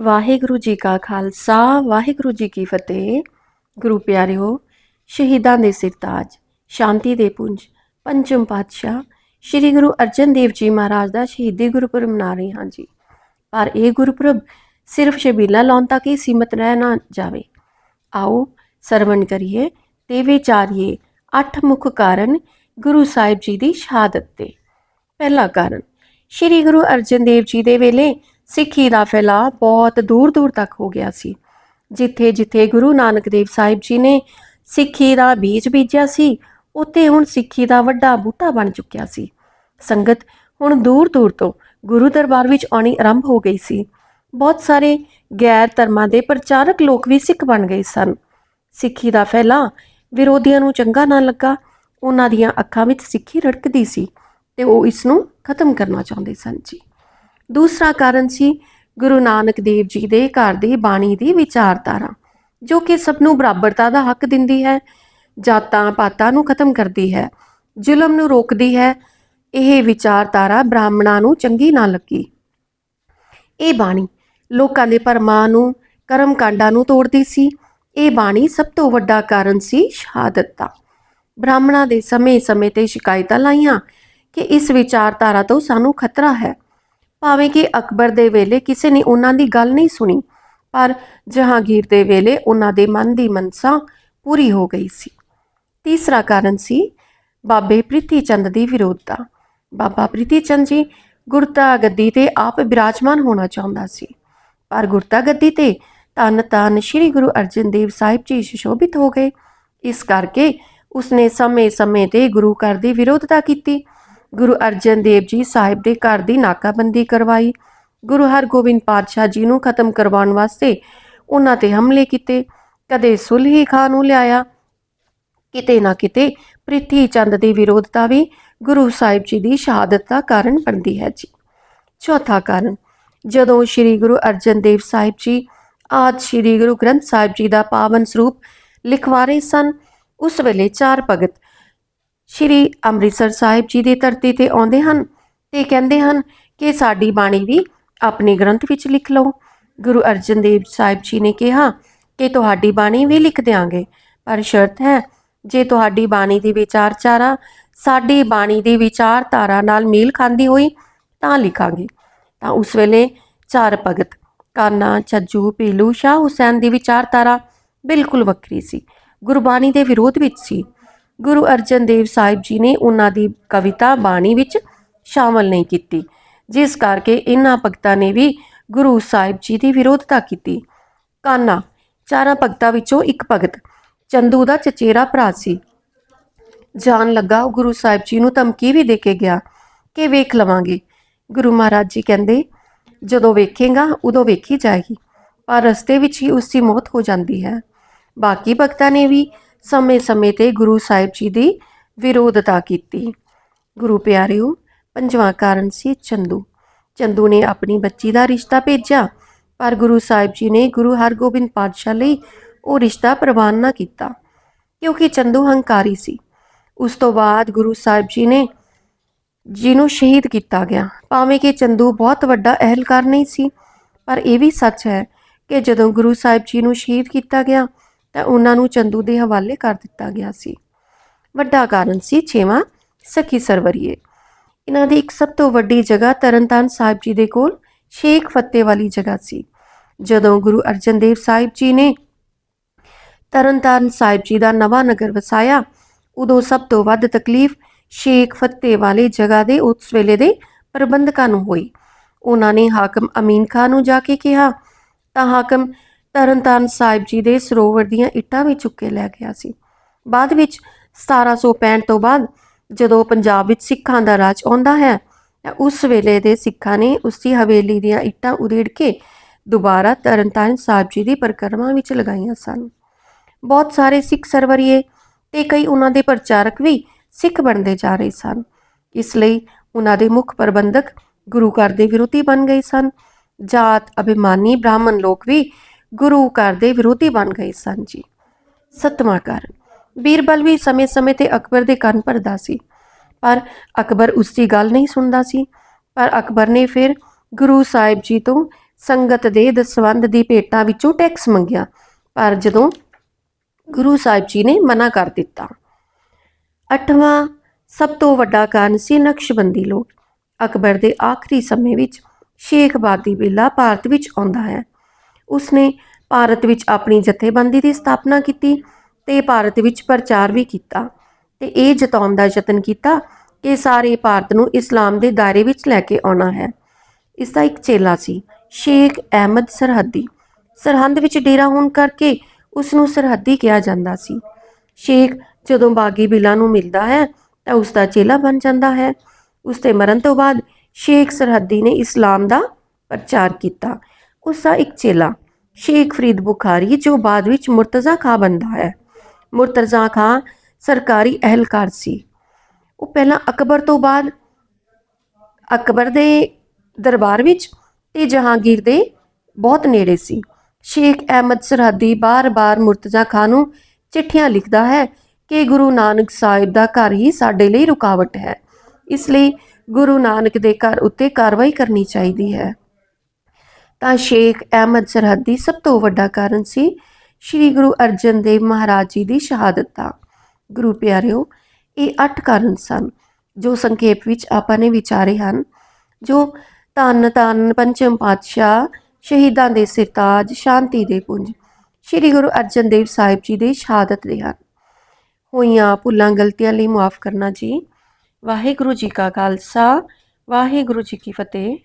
ਵਾਹਿਗੁਰੂ ਜੀ ਕਾ ਖਾਲਸਾ, ਵਾਹਿਗੁਰੂ ਜੀ ਕੀ ਫਤਿਹ। ਗੁਰੂ ਪਿਆਰਿਓ, ਸ਼ਹੀਦਾਂ ਦੇ ਸਿਰਤਾਜ ਸ਼ਾਂਤੀ ਦੇ ਪੁੰਜ ਪੰਚਮ ਪਾਤਸ਼ਾਹ, ਸ੍ਰੀ ਗੁਰੂ ਅਰਜਨ ਦੇਵ ਜੀ ਮਹਾਰਾਜ ਦਾ ਸ਼ਹੀਦੀ ਗੁਰਪੁਰਬ ਮਨਾ ਰਹੇ ਹਾਂ ਜੀ। ਪਰ ਇਹ ਗੁਰਪੁਰਬ ਸਿਰਫ ਸ਼ਬੀਲਾ ਲਾਉਣ ਤੱਕ ਹੀ ਸੀਮਤ ਰਹਿ ਨਾ ਜਾਵੇ। ਆਓ ਸਰਵਣ ਕਰੀਏ ਤੇ ਵਿਚਾਰੀਏ ਅੱਠ ਮੁੱਖ ਕਾਰਨ ਗੁਰੂ ਸਾਹਿਬ ਜੀ ਦੀ ਸ਼ਹਾਦਤ ਤੇ। ਪਹਿਲਾ ਕਾਰਨ, ਸ੍ਰੀ ਗੁਰੂ ਅਰਜਨ ਦੇਵ ਜੀ ਦੇ ਵੇਲੇ ਸਿੱਖੀ ਦਾ ਫੈਲਾਅ ਬਹੁਤ ਦੂਰ ਦੂਰ ਤੱਕ ਹੋ ਗਿਆ ਸੀ। ਜਿੱਥੇ ਜਿੱਥੇ ਗੁਰੂ ਨਾਨਕ ਦੇਵ ਸਾਹਿਬ ਜੀ ਨੇ ਸਿੱਖੀ ਦਾ ਬੀਜ ਬੀਜਿਆ ਸੀ, ਉੱਥੇ ਹੁਣ ਸਿੱਖੀ ਦਾ ਵੱਡਾ ਬੂਟਾ ਬਣ ਚੁੱਕਿਆ ਸੀ। ਸੰਗਤ ਹੁਣ ਦੂਰ ਦੂਰ ਤੋਂ ਗੁਰੂ ਦਰਬਾਰ ਵਿੱਚ ਆਉਣੀ ਆਰੰਭ ਹੋ ਗਈ ਸੀ। ਬਹੁਤ ਸਾਰੇ ਗੈਰ ਧਰਮਾਂ ਦੇ ਪ੍ਰਚਾਰਕ ਲੋਕ ਵੀ ਸਿੱਖ ਬਣ ਗਏ ਸਨ। ਸਿੱਖੀ ਦਾ ਫੈਲਾ ਵਿਰੋਧੀਆਂ ਨੂੰ ਚੰਗਾ ਨਾ ਲੱਗਾ, ਉਹਨਾਂ ਦੀਆਂ ਅੱਖਾਂ ਵਿੱਚ ਸਿੱਖੀ ਰੜਕਦੀ ਸੀ ਤੇ ਉਹ ਇਸ ਨੂੰ ਖਤਮ ਕਰਨਾ ਚਾਹੁੰਦੇ ਸਨ ਜੀ। ਦੂਸਰਾ ਕਾਰਨ ਸੀ ਗੁਰੂ ਨਾਨਕ ਦੇਵ ਜੀ ਦੇ ਘਰ ਦੀ ਬਾਣੀ ਦੀ ਵਿਚਾਰਧਾਰਾ, ਜੋ ਕਿ ਸਭ ਨੂੰ ਬਰਾਬਰਤਾ ਦਾ ਹੱਕ ਦਿੰਦੀ ਹੈ, ਜਾਤਾਂ ਪਾਤਾਂ ਨੂੰ ਖਤਮ ਕਰਦੀ ਹੈ, ਜ਼ੁਲਮ ਨੂੰ ਰੋਕਦੀ ਹੈ, ਇਹ ਵਿਚਾਰਧਾਰਾ ਬ੍ਰਾਹਮਣਾਂ ਨੂੰ ਚੰਗੀ ਨਾ ਲੱਗੀ। ਇਹ ਬਾਣੀ ਲੋਕਾਂ ਦੇ ਪਰਮਾਂ ਨੂੰ ਕਰਮ ਕਾਂਡਾਂ ਨੂੰ ਤੋੜਦੀ ਸੀ। ਇਹ ਬਾਣੀ ਸਭ ਤੋਂ ਵੱਡਾ ਕਾਰਨ ਸੀ ਸ਼ਹਾਦਤ। ਦਾ ਬ੍ਰਾਹਮਣਾਂ ਦੇ ਸਮੇਂ-ਸਮੇਂ ਤੇ ਸ਼ਿਕਾਇਤਾਂ ਲਾਈਆਂ ਕਿ ਇਸ ਵਿਚਾਰਧਾਰਾ ਤੋਂ ਸਾਨੂੰ ਖਤਰਾ ਹੈ। ਭਾਵੇਂ ਕਿ ਅਕਬਰ ਦੇ ਵੇਲੇ ਕਿਸੇ ਨੇ ਉਹਨਾਂ ਦੀ ਗੱਲ ਨਹੀਂ ਸੁਣੀ, ਪਰ ਜਹਾਂਗੀਰ ਦੇ ਵੇਲੇ ਉਹਨਾਂ ਦੇ ਮਨ ਦੀ ਮਨਸਾ ਪੂਰੀ ਹੋ ਗਈ ਸੀ। ਤੀਸਰਾ ਕਾਰਨ ਸੀ ਬਾਬੇ ਪ੍ਰਿਥੀ ਚੰਦ ਦੀ ਵਿਰੋਧਤਾ। ਬਾਬਾ ਪ੍ਰਿਥੀ ਚੰਦ ਜੀ ਗੁਰਤਾ ਗੱਦੀ ਤੇ ਆਪ ਬਿਰਾਜਮਾਨ ਹੋਣਾ ਚਾਹੁੰਦਾ ਸੀ, ਪਰ ਗੁਰਤਾ ਗੱਦੀ ਤੇ ਤਨ ਤਨ ਸ੍ਰੀ ਗੁਰੂ ਅਰਜਨ ਦੇਵ ਸਾਹਿਬ ਜੀ ਸੁਸ਼ੋਭਿਤ ਹੋ ਗਏ। ਇਸ ਕਰਕੇ ਉਸਨੇ ਸਮੇਂ-ਸਮੇਂ ਤੇ ਗੁਰੂ ਘਰ ਦੀ ਵਿਰੋਧਤਾ ਕੀਤੀ। ਗੁਰੂ ਅਰਜਨ ਦੇਵ ਜੀ ਸਾਹਿਬ ਦੇ ਘਰ ਦੀ ਨਾਕਾਬੰਦੀ ਕਰਵਾਈ। ਗੁਰੂ ਹਰਗੋਬਿੰਦ ਪਾਤਸ਼ਾਹ ਜੀ ਨੂੰ ਖਤਮ ਕਰਵਾਉਣ ਵਾਸਤੇ ਉਹਨਾਂ ਤੇ ਹਮਲੇ ਕੀਤੇ। ਕਦੇ ਸੁਲਹੀ ਖਾਨ ਨੂੰ ਲਿਆਇਆ, ਕਿਤੇ ਨਾ ਕਿਤੇ ਪ੍ਰਿਥੀ ਚੰਦ ਦੀ ਵਿਰੋਧਤਾ ਵੀ ਗੁਰੂ ਸਾਹਿਬ ਜੀ ਦੀ ਸ਼ਹਾਦਤ ਦਾ ਕਾਰਨ ਬਣਦੀ ਹੈ ਜੀ। ਚੌਥਾ ਕਾਰਨ, ਜਦੋਂ ਸ੍ਰੀ ਗੁਰੂ ਅਰਜਨ ਦੇਵ ਸਾਹਿਬ ਜੀ ਆਦ ਸ੍ਰੀ ਗੁਰੂ ਗ੍ਰੰਥ ਸਾਹਿਬ ਜੀ ਦਾ ਪਾਵਨ ਸਰੂਪ ਲਿਖਵਾ ਰਹੇ ਸਨ, ਉਸ ਵੇਲੇ ਚਾਰ ਭਗਤ ਸ਼੍ਰੀ ਅੰਮ੍ਰਿਤਸਰ ਸਾਹਿਬ ਜੀ ਦੀ ਧਰਤੀ ਤੇ ਆਉਂਦੇ ਹਨ ਤੇ ਕਹਿੰਦੇ ਹਨ ਕਿ ਸਾਡੀ ਬਾਣੀ ਵੀ ਆਪਣੇ ਗ੍ਰੰਥ ਵਿੱਚ ਲਿਖ ਲਓ। ਗੁਰੂ ਅਰਜਨ ਦੇਵ ਸਾਹਿਬ ਜੀ ਨੇ ਕਿਹਾ ਕਿ ਤੁਹਾਡੀ ਬਾਣੀ ਵੀ ਲਿਖ ਦਿਆਂਗੇ। ਪਰ ਸ਼ਰਤ ਹੈ, ਜੇ ਤੁਹਾਡੀ ਬਾਣੀ ਦੀ ਵਿਚਾਰਚਾਰਾ ਸਾਡੀ ਬਾਣੀ ਦੀ ਵਿਚਾਰਧਾਰਾ ਨਾਲ ਮੇਲ ਖਾਂਦੀ ਹੋਈ ਤਾਂ ਲਿਖਾਂਗੇ। ਤਾਂ ਉਸ ਵੇਲੇ ਚਾਰ ਭਗਤ ਕਾਨਾ, ਚੱਜੂ, ਪੀਲੂ, ਸ਼ਾਹ ਹੁਸੈਨ ਦੀ ਵਿਚਾਰਧਾਰਾ ਬਿਲਕੁਲ ਵੱਖਰੀ ਸੀ। ਗੁਰਬਾਣੀ ਦੇ ਵਿਰੋਧ ਵਿੱਚ ਸੀ। ਗੁਰੂ ਅਰਜਨ ਦੇਵ ਸਾਹਿਬ ਜੀ ਨੇ ਉਹਨਾਂ ਦੀ ਕਵਿਤਾ ਬਾਣੀ ਵਿੱਚ ਸ਼ਾਮਲ ਨਹੀਂ ਕੀਤੀ, ਜਿਸ ਕਰਕੇ ਇਹਨਾਂ ਭਗਤਾਂ ਨੇ ਵੀ ਗੁਰੂ ਸਾਹਿਬ ਜੀ ਦੀ ਵਿਰੋਧਤਾ ਕੀਤੀ। ਕਾਨਾ, ਚਾਰਾਂ ਭਗਤਾਂ ਵਿੱਚੋਂ ਇੱਕ ਭਗਤ, ਚੰਦੂ ਦਾ ਚਚੇਰਾ ਭਰਾ ਸੀ। ਜਾਣ ਲੱਗਾ ਉਹ ਗੁਰੂ ਸਾਹਿਬ ਜੀ ਨੂੰ ਧਮਕੀ ਵੀ ਦੇ ਕੇ ਗਿਆ ਕਿ ਵੇਖ ਲਵਾਂਗੇ। ਗੁਰੂ ਮਹਾਰਾਜ ਜੀ ਕਹਿੰਦੇ, ਜਦੋਂ ਵੇਖੇਗਾ, ਉਦੋਂ ਵੇਖੀ ਜਾਏਗੀ, ਪਰ ਰਸਤੇ ਵਿੱਚ ਹੀ ਉਸ ਦੀ ਮੌਤ ਹੋ ਜਾਂਦੀ ਹੈ। ਬਾਕੀ ਭਗਤਾਂ ਨੇ ਵੀ ਸਮੇਂ-ਸਮੇਂ ਤੇ ਗੁਰੂ ਸਾਹਿਬ ਜੀ ਦੀ ਵਿਰੋਧਤਾ ਕੀਤੀ। ਗੁਰੂ ਪਿਆਰਿਓ, ਪੰਜਵਾਂ ਕਾਰਨ ਸੀ ਚੰਦੂ। ਚੰਦੂ ਨੇ ਆਪਣੀ ਬੱਚੀ ਦਾ ਰਿਸ਼ਤਾ ਭੇਜਿਆ, ਪਰ ਗੁਰੂ ਸਾਹਿਬ ਜੀ ਨੇ ਗੁਰੂ ਹਰਗੋਬਿੰਦ ਪਾਤਸ਼ਾਹ ਲਈ ਉਹ ਰਿਸ਼ਤਾ ਪ੍ਰਵਾਨ ਨਾ ਕੀਤਾ, ਕਿਉਂਕਿ ਚੰਦੂ ਹੰਕਾਰੀ ਸੀ। ਉਸ ਤੋਂ ਬਾਅਦ ਗੁਰੂ ਸਾਹਿਬ ਜੀ ਨੇ ਜਿਹਨੂੰ ਸ਼ਹੀਦ ਕੀਤਾ ਗਿਆ, ਭਾਵੇਂ ਕਿ ਚੰਦੂ ਬਹੁਤ ਵੱਡਾ ਅਹਿਲਕਾਰ ਨਹੀਂ ਸੀ, ਪਰ ਇਹ ਵੀ ਸੱਚ ਹੈ ਕਿ ਜਦੋਂ ਗੁਰੂ ਸਾਹਿਬ ਜੀ ਨੂੰ ਸ਼ਹੀਦ ਕੀਤਾ ਗਿਆ ਤਾਂ ਉਹਨਾਂ ਨੂੰ ਚੰਦੂ ਦੇ ਹਵਾਲੇ ਕਰ ਦਿੱਤਾ ਗਿਆ ਸੀ। ਵੱਡਾ ਕਾਰਨ ਸੀ ਛੇਵਾਂ ਸਖੀ ਸਰਵਰੀਏ। ਇਹਨਾਂ ਦੀ ਇੱਕ ਸਭ ਤੋਂ ਵੱਡੀ ਜਗ੍ਹਾ ਤਰਨਤਾਰਨ ਸਾਹਿਬ ਜੀ ਦੇ ਕੋਲ ਸ਼ੇਖ ਫੱਤੇ ਵਾਲੀ ਜਗ੍ਹਾ ਸੀ। ਜਦੋਂ ਗੁਰੂ ਅਰਜਨ ਦੇਵ ਸਾਹਿਬ ਜੀ ਨੇ ਤਰਨਤਾਰਨ ਸਾਹਿਬ ਜੀ ਦਾ ਨਵਾਂ ਨਗਰ ਵਸਾਇਆ, ਉਦੋਂ ਸਭ ਤੋਂ ਵੱਧ ਤਕਲੀਫ ਸ਼ੇਖ ਫਤਿਹ ਵਾਲੇ ਜਗ੍ਹਾ ਦੇ ਉਸ ਵੇਲੇ ਦੇ ਪ੍ਰਬੰਧਕਾਂ ਨੂੰ ਹੋਈ। ਉਹਨਾਂ ਨੇ ਹਾਕਮ ਅਮੀਨ ਖਾਨ ਨੂੰ ਜਾ ਕੇ ਕਿਹਾ, ਤਾਂ ਹਾਕਮ ਤਰਨਤਾਰਨ ਸਾਹਿਬ ਜੀ ਦੇ ਸਰੋਵਰ ਦੀਆਂ ਇੱਟਾਂ ਵੀ ਚੁੱਕ ਕੇ ਲੈ ਗਿਆ ਸੀ। ਬਾਅਦ ਵਿੱਚ 1765 ਤੋਂ ਬਾਅਦ ਜਦੋਂ ਪੰਜਾਬ ਵਿੱਚ ਸਿੱਖਾਂ ਦਾ ਰਾਜ ਆਉਂਦਾ ਹੈ, ਤਾਂ ਉਸ ਵੇਲੇ ਦੇ ਸਿੱਖਾਂ ਨੇ ਉਸਦੀ ਹਵੇਲੀ ਦੀਆਂ ਇੱਟਾਂ ਉਦੇੜ ਕੇ ਦੁਬਾਰਾ ਤਰਨਤਾਰਨ ਸਾਹਿਬ ਜੀ ਦੀ ਪਰਿਕਰਮਾ ਵਿੱਚ ਲਗਾਈਆਂ ਸਨ। ਬਹੁਤ ਸਾਰੇ ਸਿੱਖ ਸਰਵਰੀਏ ਤੇ ਕਈ ਉਹਨਾਂ ਦੇ ਪ੍ਰਚਾਰਕ ਵੀ ਸਿੱਖ ਬਣਦੇ ਜਾ ਰਹੇ ਸਨ। ਇਸ ਲਈ ਉਹਨਾਂ ਦੇ ਮੁੱਖ ਪ੍ਰਬੰਧਕ ਗੁਰੂ ਘਰ ਦੇ ਵਿਰੋਧੀ ਬਣ ਗਏ ਸਨ। ਜਾਤ, ਅਭਿਮਾਨੀ, ਬ੍ਰਾਹਮਣ ਲੋਕ ਵੀ ਗੁਰੂ ਘਰ ਦੇ ਵਿਰੋਧੀ ਬਣ ਗਏ ਸਨ ਜੀ। ਸਤਵਾਂ ਕਾਰਨ ਬੀਰਬਲ ਵੀ ਸਮੇਂ-ਸਮੇਂ ਤੇ ਅਕਬਰ ਦੇ ਕੰਨ ਭਰਦਾ ਸੀ। ਪਰ ਅਕਬਰ ਉਸ ਦੀ ਗੱਲ ਨਹੀਂ ਸੁਣਦਾ ਸੀ। ਪਰ ਅਕਬਰ ਨੇ ਫਿਰ ਗੁਰੂ ਸਾਹਿਬ ਜੀ ਤੋਂ ਸੰਗਤ ਦੇ ਦਸਵੰਧ ਦੀ ਭੇਟਾਂ ਵਿੱਚੋਂ ਟੈਕਸ ਮੰਗਿਆ। ਪਰ ਜਦੋਂ ਗੁਰੂ ਸਾਹਿਬ ਜੀ ਨੇ ਮਨਾ ਕਰ ਦਿੱਤਾ। ਅੱਠਵਾਂ ਸਭ ਤੋਂ ਵੱਡਾ ਕਾਰਨ ਸੀ ਨਕਸ਼ਬੰਦੀ ਲੋਕ ਅਕਬਰ ਦੇ ਆਖਰੀ ਸਮੇਂ ਵਿੱਚ ਸ਼ੇਖ ਬਾਦੀ ਬਿੱਲਾ ਭਾਰਤ ਵਿੱਚ ਆਉਂਦਾ ਹੈ। ਉਸਨੇ ਭਾਰਤ ਵਿੱਚ ਆਪਣੀ ਜਥੇਬੰਦੀ ਦੀ ਸਥਾਪਨਾ ਕੀਤੀ ਤੇ ਭਾਰਤ ਵਿੱਚ ਪ੍ਰਚਾਰ ਵੀ ਕੀਤਾ ਤੇ ਇਹ ਜਤਾਉਣ ਦਾ ਯਤਨ ਕੀਤਾ ਕਿ ਸਾਰੇ ਭਾਰਤ ਨੂੰ ਇਸਲਾਮ ਦੇ ਦਾਇਰੇ ਵਿੱਚ ਲੈ ਕੇ ਆਉਣਾ ਹੈ। ਇਸ ਦਾ ਇੱਕ ਚੇਲਾ ਸੀ, ਸ਼ੇਖ ਅਹਿਮਦ ਸਰਹੱਦੀ। ਸਰਹੰਦ ਵਿੱਚ ਡੇਰਾ ਹੋਣ ਕਰਕੇ ਉਸ ਨੂੰ ਸਰਹੱਦੀ ਕਿਹਾ ਜਾਂਦਾ ਸੀ। ਸ਼ੇਖ ਜਦੋਂ ਬਾਗੀ ਬਿਲਾ ਨੂੰ ਮਿਲਦਾ ਹੈ ਤਾਂ ਉਸ ਦਾ ਚੇਲਾ ਬਣ ਜਾਂਦਾ ਹੈ। ਉਸ ਦੇ ਮਰਨ ਤੋਂ ਬਾਅਦ ਸ਼ੇਖ ਸਰਹੱਦੀ ਨੇ ਇਸਲਾਮ ਦਾ ਪ੍ਰਚਾਰ ਕੀਤਾ। ਉਸ ਦਾ ਇੱਕ ਚੇਲਾ, ਸ਼ੇਖ ਫਰੀਦ ਬੁਖਾਰੀ, ਜੋ ਬਾਅਦ ਵਿੱਚ ਮੁਰਤਜ਼ਾ ਖਾਂ ਬਣਦਾ ਹੈ। ਮੁਰਤਜ਼ਾ ਖਾਂ ਸਰਕਾਰੀ ਅਹਿਲਕਾਰ ਸੀ। ਉਹ ਪਹਿਲਾਂ ਅਕਬਰ ਤੋਂ ਬਾਅਦ ਅਕਬਰ ਦੇ ਦਰਬਾਰ ਵਿੱਚ ਤੇ ਜਹਾਂਗੀਰ ਦੇ ਬਹੁਤ ਨੇੜੇ ਸੀ। ਸ਼ੇਖ ਅਹਿਮਦ ਸਰਹੱਦੀ ਬਾਰ-ਬਾਰ ਮੁਰਤਜ਼ਾ ਖਾਂ ਨੂੰ ਚਿੱਠੀਆਂ ਲਿਖਦਾ ਹੈ ਕਿ ਗੁਰੂ ਨਾਨਕ ਸਾਹਿਬ ਦਾ ਘਰ ਹੀ ਸਾਡੇ ਲਈ ਰੁਕਾਵਟ ਹੈ। ਇਸ ਲਈ ਗੁਰੂ ਨਾਨਕ ਦੇ ਘਰ ਉੱਤੇ ਕਾਰਵਾਈ ਕਰਨੀ ਚਾਹੀਦੀ ਹੈ। ਤਾਂ ਸ਼ੇਖ ਅਹਿਮਦ ਸਰਹੱਦੀ ਸਭ ਤੋਂ ਵੱਡਾ ਕਾਰਨ ਸੀ ਸ੍ਰੀ ਗੁਰੂ ਅਰਜਨ ਦੇਵ ਮਹਾਰਾਜ ਜੀ ਦੀ ਸ਼ਹਾਦਤ ਦਾ। ਗੁਰੂ ਪਿਆਰਿਓ, ਇਹ ਅੱਠ ਕਾਰਨ ਸਨ ਜੋ ਸੰਖੇਪ ਵਿੱਚ ਆਪਾਂ ਨੇ ਵਿਚਾਰੇ ਹਨ, ਜੋ ਧੰਨ ਧੰਨ ਪੰਚਮ ਪਾਤਸ਼ਾਹ, ਸ਼ਹੀਦਾਂ ਦੇ ਸਿਰਤਾਜ, ਸ਼ਾਂਤੀ ਦੇ ਪੁੰਜ, ਸ੍ਰੀ ਗੁਰੂ ਅਰਜਨ ਦੇਵ ਸਾਹਿਬ ਜੀ ਦੀ ਸ਼ਹਾਦਤ ਦੇ ਹਨ। ਹੋਈਆਂ ਭੁੱਲਾਂ ਗਲਤੀਆਂ ਲਈ ਮਾਫ ਕਰਨਾ ਜੀ। ਵਾਹਿਗੁਰੂ ਜੀ ਕਾ ਖਾਲਸਾ, ਵਾਹਿਗੁਰੂ ਜੀ ਕੀ ਫਤਿਹ।